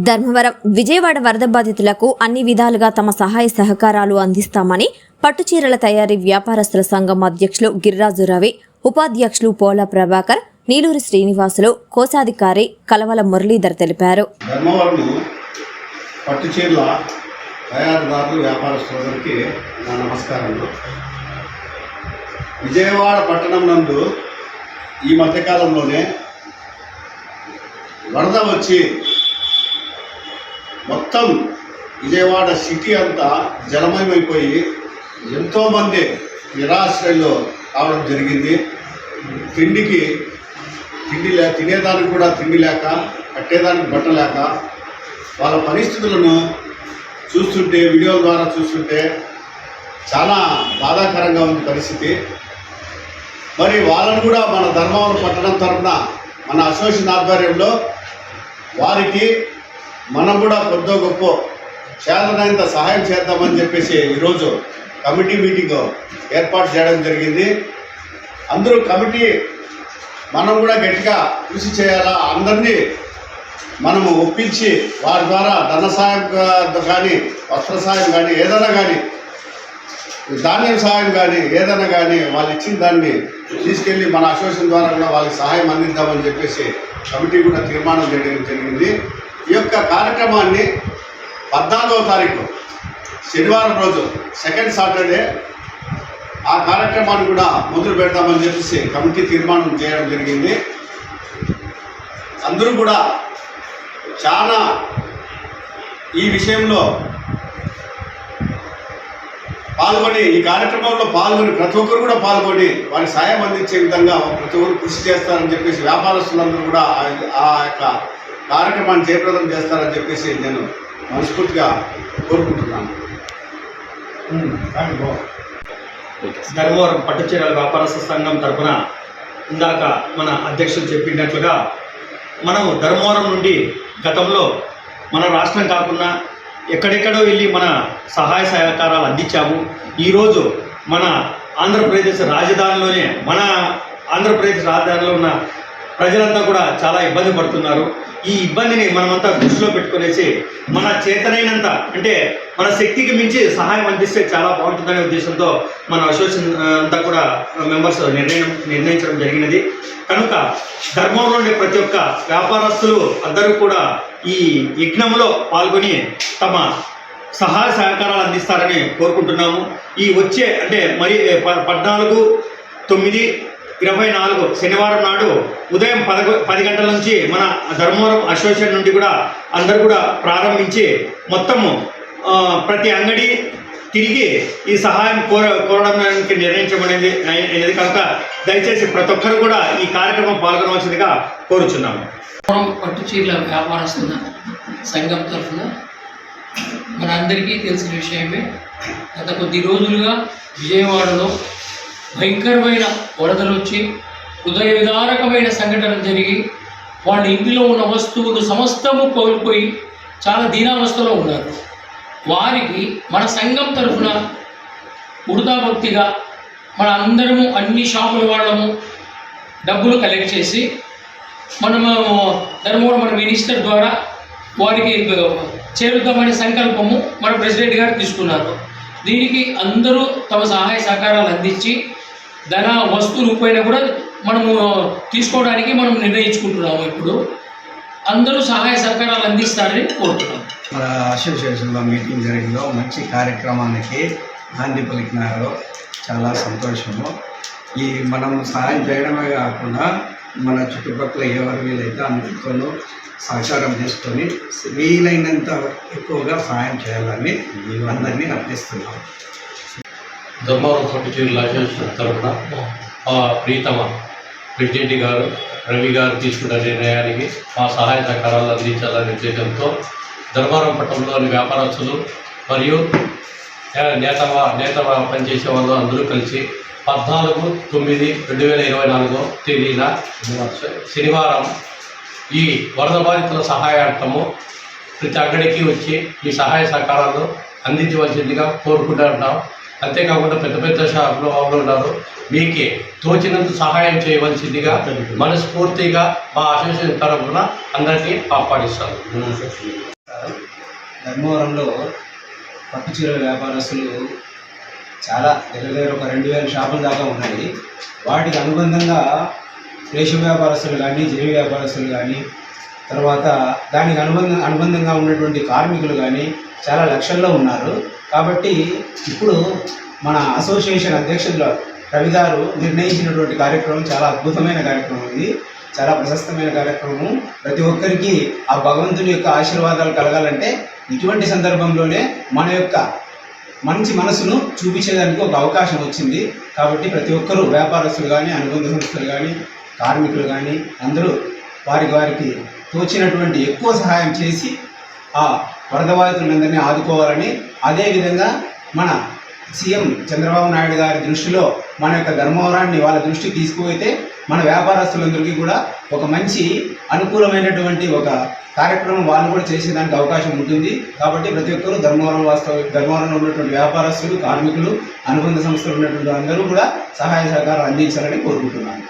ధర్మవరం విజయవాడ వరద బాధితులకు అన్ని విధాలుగా తమ సహాయ సహకారాలు అందిస్తామని పట్టుచీరల తయారీ వ్యాపారస్తుల సంఘం అధ్యక్షులు గిరిరాజు రవి ఉపాధ్యక్షులు పోల ప్రభాకర్ నీలూరి శ్రీనివాసులు కోశాధికారి కలవల మురళీధర్ తెలిపారు. పట్టుచీరల వ్యాపారస్తులందరికీ నా నమస్కారములు. విజయవాడ పట్టణం నందు ఈ మధ్యకాలంలోనే వరద వచ్చి మొత్తం విజయవాడ సిటీ అంతా జలమయమైపోయి ఎంతోమంది నిరాశ్రయులు కావడం జరిగింది. తిండికి తిండి లే తినేదానికి కూడా తిండి లేక కట్టేదానికి బట్ట లేక వాళ్ళ పరిస్థితులను చూస్తుంటే వీడియోల ద్వారా చూస్తుంటే చాలా బాధాకరంగా ఉంది పరిస్థితి. మరి వాళ్ళను కూడా మన ధర్మవరం పట్టణం తరఫున మన అసోసియేషన్ ఆధ్వర్యంలో వారికి మనం కూడా కొద్ద గొప్ప చేతనైనంత సహాయం చేద్దామని చెప్పేసి ఈరోజు కమిటీ మీటింగ్ ఏర్పాటు చేయడం జరిగింది. అందరూ కమిటీ మనం కూడా గట్టిగా కృషి చేయాలా? అందరినీ మనము ఒప్పించి వారి ద్వారా ధన సహాయం కానీ వస్త్ర సహాయం కానీ ఏదైనా కానీ ధాన్యం సహాయం కానీ ఏదైనా కానీ వాళ్ళు ఇచ్చిన దాన్ని తీసుకెళ్ళి మన అసోసియేషన్ ద్వారా కూడా వాళ్ళకి సహాయం అందిద్దామని చెప్పేసి కమిటీ కూడా తీర్మానం చేయడం జరిగింది. ఈ యొక్క కార్యక్రమాన్ని పద్నాలుగవ తారీఖు శనివారం రోజు సెకండ్ సాటర్డే ఆ కార్యక్రమాన్ని కూడా మొదలు పెడతామని చెప్పేసి కమిటీ తీర్మానం చేయడం జరిగింది. అందరూ కూడా చాలా ఈ విషయంలో పాల్గొని ఈ కార్యక్రమంలో పాల్గొని ప్రతి ఒక్కరు కూడా పాల్గొని వారికి సాయం అందించే విధంగా ప్రతి ఒక్కరు కృషి చేస్తారని చెప్పేసి వ్యాపారస్తులందరూ కూడా ఆ- ఆ యొక్క కార్యక్రమాన్ని జయప్రదం చేస్తారని చెప్పేసి నేను మనస్ఫూర్తిగా కోరుకుంటున్నాను. ధర్మవరం పట్టుచీరల వ్యాపారస్థ సంఘం తరఫున ఇందాక మన అధ్యక్షులు చెప్పినట్లుగా మనం ధర్మవరం నుండి గతంలో మన రాష్ట్రం కాకుండా ఎక్కడెక్కడో వెళ్ళి మన సహాయ సహకారాలు అందించాము. ఈరోజు మన ఆంధ్రప్రదేశ్ రాజధానిలోనే మన ఆంధ్రప్రదేశ్ రాజధానిలో ఉన్న ప్రజలంతా కూడా చాలా ఇబ్బంది పడుతున్నారు. ఈ ఇబ్బందిని మనమంతా దృష్టిలో పెట్టుకునేసి మన చేతనైనంత అంటే మన శక్తికి మించి సహాయం అందిస్తే చాలా బాగుంటుందనే ఉద్దేశంతో మన అసోసియేషన్ అంతా కూడా మెంబర్స్ నిర్ణయం నిర్ణయించడం జరిగినది. కనుక ధర్మంలో ఉండే ప్రతి ఒక్క వ్యాపారస్తులు అందరూ కూడా ఈ యజ్ఞంలో పాల్గొని తమ సహాయ సహకారాలు అందిస్తారని కోరుకుంటున్నాము. ఈ వచ్చే అంటే మరి ప- పద్నాలుగు తొమ్మిది ఇరవై నాలుగు శనివారం నాడు ఉదయం పదకొ పది గంటల నుంచి మన ధర్మవరం అసోసియేషన్ నుండి కూడా అందరు కూడా ప్రారంభించి మొత్తము ప్రతి అంగడి తిరిగి ఈ సహాయం కోర కోరడానికి నిర్ణయించబడింది. అనేది కనుక దయచేసి ప్రతి ఒక్కరు కూడా ఈ కార్యక్రమం పాల్గొనవలసిందిగా కోరుచున్నాము. పట్టు చీరల వ్యాపారస్తున్న సంఘం తరఫున మన అందరికీ తెలిసిన విషయమే. గత కొద్ది రోజులుగా విజయవాడలో భయంకరమైన వరదలు వచ్చి హృదయ విదారకమైన సంఘటన జరిగి వాళ్ళ ఇంటిలో ఉన్న వస్తువులు సమస్తము కోల్పోయి చాలా దీనావస్థలో ఉన్నారు. వారికి మన సంఘం తరఫున ఉడతాభక్తిగా మన అందరము అన్ని షాపుల వాళ్ళము డబ్బులు కలెక్ట్ చేసి మనము ధర్మవరం మన మినిస్టర్ ద్వారా వారికి చేరుద్దామనే సంకల్పము మన ప్రెసిడెంట్ గారు తీసుకున్నారు. దీనికి అందరూ తమ సహాయ సహకారాలు అందించి ధన వస్తువులు రూపాయన కూడా మనము తీసుకోవడానికి మనం నిర్ణయించుకుంటున్నాము ఇప్పుడు. అందరూ సహాయ సహకారాలు అందిస్తారని కోరుతున్నాం. మన అసోసియేషన్లో మీటింగ్ జరిగిందో మంచి కార్యక్రమానికి నాంది పలికినారు చాలా సంతోషము. ఈ మనం సహాయం చేయడమే కాకుండా మన చుట్టుపక్కల ఎవరు వీలైతే అందరితోనూ సహకారం చేసుకొని వీలైనంత ఎక్కువగా సహాయం చేయాలని అందరినీ అర్థిస్తున్నాం ధర్మవరం పట్టుచీరల అసోసియేషన్ తరఫున మా ప్రీతమ ప్రెసిడెంట్ గారు రవి గారు తీసుకున్న నిర్ణయానికి. మా సహాయ సహకారాలు అందించాలనే ఉద్దేశంతో ధర్మవరం పట్టణంలోని వ్యాపారస్తులు మరియు నేత నేత పనిచేసే వాళ్ళు అందరూ కలిసి పద్నాలుగు తొమ్మిది రెండు వేల ఇరవై నాలుగో తేదీన శనివారం ఈ వరద బాధితుల సహాయార్థము ప్రతి అంగడికి వచ్చి ఈ సహాయ సహకారాలు అందించవలసిందిగా కోరుకుంటున్నాం అంతేకాకుండా పెద్ద పెద్ద షాపులు వాళ్ళు ఉన్నారు. మీకే తోచినంత సహాయం చేయవలసిందిగా మనస్ఫూర్తిగా మా అసోసియేషన్ తరఫున అందరినీ ఆహ్వానిస్తాను. ధర్మవరంలో పట్టు చీరల వ్యాపారస్తులు చాలా దగ్గర దగ్గర ఒక రెండు వేల షాపుల దాకా ఉన్నాయి. వాటికి అనుబంధంగా రేషన్ వ్యాపారస్తులు కానీ జరి వ్యాపారస్తులు కానీ తర్వాత దానికి అనుబంధ అనుబంధంగా ఉన్నటువంటి కార్మికులు కానీ చాలా లక్షల్లో ఉన్నారు. కాబట్టి ఇప్పుడు మన అసోసియేషన్ అధ్యక్షులు రవి గారు నిర్ణయించినటువంటి కార్యక్రమం చాలా అద్భుతమైన కార్యక్రమం ఇది. చాలా ప్రశస్తమైన కార్యక్రమం. ప్రతి ఒక్కరికి ఆ భగవంతుని యొక్క ఆశీర్వాదాలు కలగాలంటే ఇటువంటి సందర్భంలోనే మన యొక్క మంచి మనసును చూపించేదానికి ఒక అవకాశం వచ్చింది. కాబట్టి ప్రతి ఒక్కరూ వ్యాపారస్తులు కానీ అనుబంధ సంస్థలు కానీ కార్మికులు కానీ అందరూ వారికి వారికి తోచినటువంటి ఎక్కువ సహాయం చేసి ఆ వరద బాధితులందరినీ ఆదుకోవాలని అదేవిధంగా మన సీఎం చంద్రబాబు నాయుడు గారి దృష్టిలో మన యొక్క ధర్మవరాన్ని వాళ్ళ దృష్టికి తీసుకువైతే మన వ్యాపారస్తులందరికీ కూడా ఒక మంచి అనుకూలమైనటువంటి ఒక కార్యక్రమం వాళ్ళు కూడా చేసేదానికి అవకాశం ఉంటుంది. కాబట్టి ప్రతి ఒక్కరూ ధర్మవరం వాస్తవ ధర్మవరంలో ఉన్నటువంటి వ్యాపారస్తులు కార్మికులు అనుబంధ సంస్థలు ఉన్నటువంటి అందరూ కూడా సహాయ సహకారం అందించాలని కోరుకుంటున్నాను.